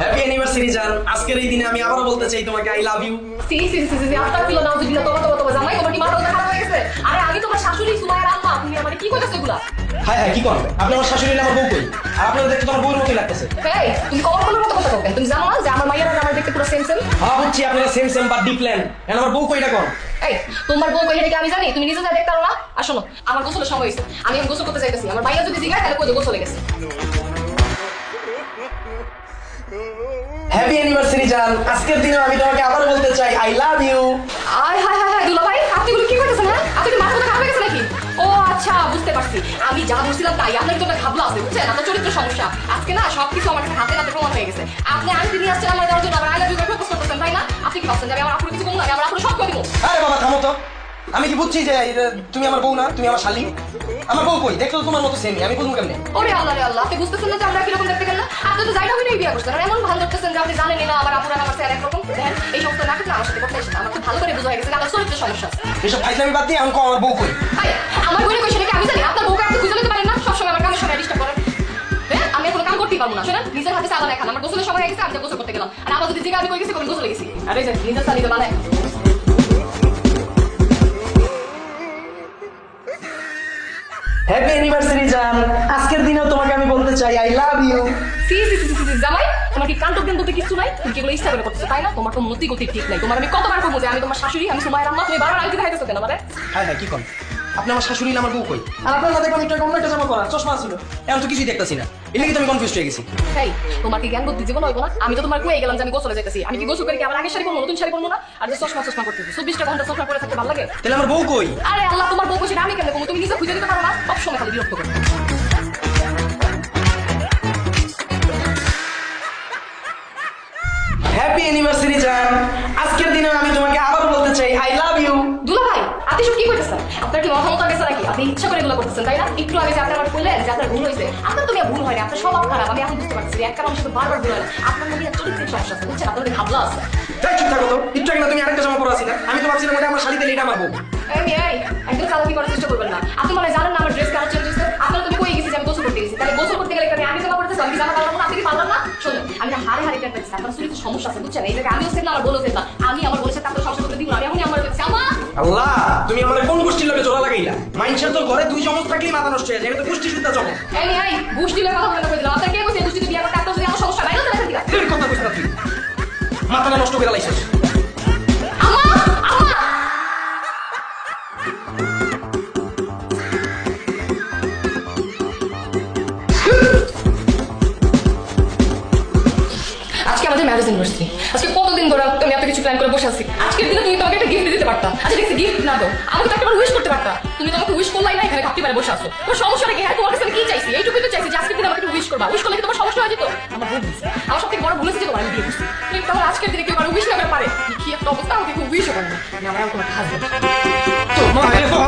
Happy anniversary জান আজকের এই দিনে আমি আবারও বলতে চাই তোমাকে I love you see see see see after feel now যদি তোমার তোমার তোমার জামাই তোমার কি মাথা ব্যথা খারাপ হয়ে গেছে? আরে আমি তোমার শাশুড়ি সুমাইয়ার আম্মা তুমি আমারে কি কইতাছো এগুলা? হাই হাই কি করবে আপনি আমার শাশুড়ি না আমার বউ কই? আর আপনার দেখতে তোমার বউর মতোই লাগতেছে। এই তুমি কখন কোন মতো কথা বলবে? তুমি জানো না যে আমার মাইয়ার আমার দেখতে পুরো সেম সেম হ্যাঁ বুঝছি আপনারা সেম সেম বা ডিপ্ল্যান এখন আমার বউ কইটা কোন এই তোমার বউ কই কি আমি জানি? তুমি নিজে যা দেখতে পারো না। আর শোনো আমার গোসলের সময় হয়েছে। আমি গোসল করতে চাইতেছি আমার মাইয়া যদি জিগায় তাহলে কই গোসলে গেছে? অ্যানিভার্সারি জান আজকের দিনে আমি তোমাকে আবারও বলতে চাই আই লাভ ইউ আয় হায় হায় হায় দুলা ভাই আপনি এগুলো কি করতেছেন হ্যাঁ? আপনি কি মাথা খারাপ হয়ে গেছে নাকি? ও আচ্ছা বুঝতে পারছি। আমি যা বলছিলাম তাই আপনার তো একটা ঘাবলা আছে বুঝছেন? আপনার চরিত্র সমস্যা। আজকে না সবকিছু আমার কাছে হাতে নাতে প্রমাণ হয়ে গেছে। আপনি আনতে নিয়ে আসছেন আমার দেওয়ার জন্য আমার আইলা যুগের প্রপোজ করতেছেন তাই না? আপনি কি ভাবছেন যে আমি আমার আপুর কিছু বলব না? আমি আমার আপুর সব করে দিব। আরে বাবা থামো তো। আমি কি বুঝছি যে তুমি আমার বউ না? তুমি আমার শালি? আমার বউ কই? দেখো তো তোমার মতো সেমই আমি বুঝব কেমনে? ওরে আল্লাহ রে আল্লাহ আপনি বুঝতেছেন না যে আমরা কীরকম বিয়ে করছে? এমন ভান করতেছেন যে আপনি জানেন না আমার আপুরা আমার স্যার একরকম। এই সমস্ত নাটক না আমার সাথে করতে এসেছে। আমার খুব ভালো করে বুঝা হয়ে গেছে আমার চরিত্র সমস্যা আছে। এসব ফাইজলামি বাদ দিয়ে আমি আমার বউ কই? আমার বইয়ের কই সেটা আমি জানি আপনার বউকে আপনি খুঁজে নিতে পারেন না। সবসময় আমার কামের সময় ডিস্টার্ব করেন। হ্যাঁ আমি এখন কাম করতেই পারব না। শোনেন নিজের হাতে চালা দেখান। আমার গোসলের সময় হয়ে গেছে আমি গোসল করতে গেলাম। আর আমার যদি জিগা আমি কই গেছি কোন গোসলে গেছি। আরে যে নিজের চালিয়ে বানায়। হ্যাপি অ্যানিভার্সারি জান। আজকের দিনেও তোমাকে আমি বলতে চাই I love you see see see see জামাই তোমার কি কান্ত জ্ঞান কিছু নাই? তুমি এগুলো ইচ্ছা করে করতেছো তাই না? তোমার তো মতি গতি ঠিক নাই। তোমার আমি কতবার করব যে আমি তোমার শাশুড়ি আমি সময় রান্না তুমি বারবার আইতে খাইতেছো কেন মানে হ্যাঁ হ্যাঁ কি কোন আপনি আমার শাশুড়ি না আমার বউ কই? আর আপনার না একটা অন্য একটা জামা পরা চশমা ছিল। এখন তো কিছুই দেখতেছি না। আমি কনফিউজ হয়ে গেছি। এই তোমার কি জ্ঞান বুদ্ধি জীবন হইব না? আমি তো তোমার কুয়ে গেলাম যে আমি গোসলে যাইতেছি। আমি কি গোসল করে কি আগের শাড়ি পরবো নতুন শাড়ি পরবো না? আর যে চশমা চশমা করতেছি চব্বিশটা ঘণ্টা চশমা পরে থাকতে ভালো লাগে? তাহলে আমার বউ কই? আরে আল্লাহ তোমার বউ আমি কেন তুমি নিজে খুঁজে দিতে পারো না? সবসময় খালি বিরক্ত করো। হ্যাপি অ্যানিভার্সারি জান আজকের দিনে আমি তোমাকে আবার বলতে চাই আই লাভ ইউ দুলা ভাই আপনি সব কি করতেছেন? আপনার কি মাথা মতো গেছে নাকি? আপনি ইচ্ছা করে এগুলো করতেছেন তাই না? একটু আগে যে আপনি আমার বললেন যে আপনার ভুল হয়েছে আপনার তো মিয়া ভুল হয়নি আপনার স্বভাব খারাপ আমি এখন বুঝতে পারছি একটা মানুষের সাথে বারবার ভুল হয় না। আপনার মধ্যে চরিত্রের সমস্যা আছে বুঝছেন? আপনার ভাবলা আছে। তাই চুপ থাকো তো একটু আগে তুমি আরেকটা জামা পরা ছিল আমি তো ভাবছিলাম ওটা আমার শাড়ি দিলে এটা এই এই, একদম চালাকি করার চেষ্টা করবেন না। আপনি মনে জানেন না আমার ড্রেস কালার চেঞ্জ হয়েছে আপনারা তুমি কই গেছি আমি গোসল করতে গেছি? তাহলে গোসল করতে গেলে আমি জামা আমি জামা পারলাম না আপনি কি পারলাম না? শুনুন আমি হারে হারে আপনার চরিত্রের সমস্যা আছে বুঝছেন? এই জায়গায় আমিও সেট আমার বলেও সেট আল্লাহ তুমি আমার কোন গোষ্ঠীর লোকে জোড়া লাগাইলা? মাইনসের তো ঘরে দুই থাকলেই মাথা নষ্ট হয়ে যায় এটা তো গোষ্ঠী শুদ্ধ এই এই গোষ্ঠী কথা বলে দিলাম কে কইছে করতে আমার সমস্যা দেখা দিবা। এর কথা কইছ না তুই মাথাটা নষ্ট করে লাইছিস আজকে আমাদের ম্যারেজ ইউনিভার্সিটি আজকে কতদিন ধরে তুমি এত কিছু প্ল্যান করে বসে আছি? আজকের দিনে তুমি তোমাকে একটা গিফট দিতে পারতা? আচ্ছা দেখছি গিফট না দাও। আমাকে তো একটা উইশ করতে পারতা। তুমি তো আমাকে উইশ করলাই না এখানে কাপটি পারে বসে আসো তোমার সমস্যাটা কি? হ্যাঁ তোমার কাছে কি চাইছি? এইটুকুই তো চাইছি যে আজকের দিন আমাকে উইশ করবা। উইশ করলে কি তোমার সমস্যা হয়ে যেত? আমার ভুল হয়েছে। আমার সব থেকে বড় ভুল হয়েছে যে তোমার আমি বিয়ে করছি। তুমি তাহলে আজকের দিনে কেউ উইশ না করে পারে? কি একটা অবস্থা? আমাকে কেউ উইশও করে না। আমি আমার তোমার হাজবেন্ড তো মা এ তো